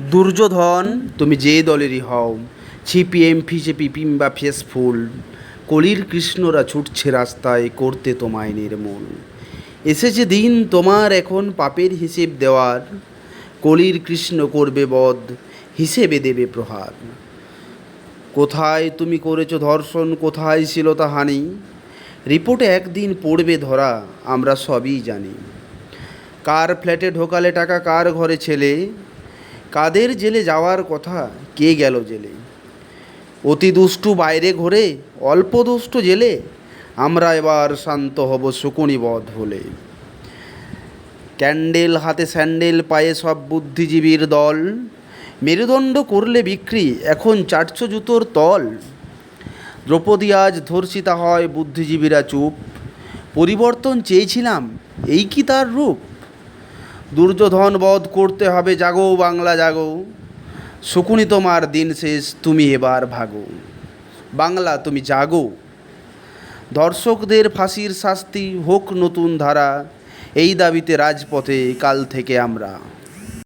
দুর্যোধন, তুমি যে দলেরই হও। সিপিএম ফিসেপি কিংবা ফেসফুল কলির কৃষ্ণরা ছুটছে রাস্তায়, করতে তোমায় নির্মূল। এসেছে দিন তোমার এখন পাপের হিসেব দেওয়ার। কলির কৃষ্ণ করবে বধ, হিসেবে দেবে প্রহার। কোথায় তুমি করেছ ধর্ষণ, কোথায় ছিল তা হানি। রিপোর্টে একদিন পড়বে ধরা, আমরা সবই জানি। কার ফ্ল্যাটে ঢোকালে টাকা, কার ঘরে ছেলে? কাদের জেলে যাওয়ার কথা? কে গেল জেলে? অতি দুষ্টু বাইরে ঘোরে, অল্প দুষ্টু জেলে, আমরা এবার শান্ত হব শকুনিবধ হলে। ক্যান্ডেল হাতে স্যান্ডেল পায়ে সব বুদ্ধিজীবীর দল। মেরুদণ্ড করলে বিক্রি, এখন চারশো জুতোর তল। দ্রৌপদী আজ ধর্ষিতা হয় বুদ্ধিজীবীরা চুপ। পরিবর্তন চেয়েছিলাম, এই কি তার রূপ? দুর্যোধন বধ করতে হবে, জাগো বাংলা, জাগো। শকুনি তোমার দিন শেষ, তুমি এবার ভাগো। বাংলা, তুমি জাগো। দর্শকদের ফাঁসির শাস্তি হোক নতুন ধারা, এই দাবিতে রাজপথে কাল থেকে আমরা।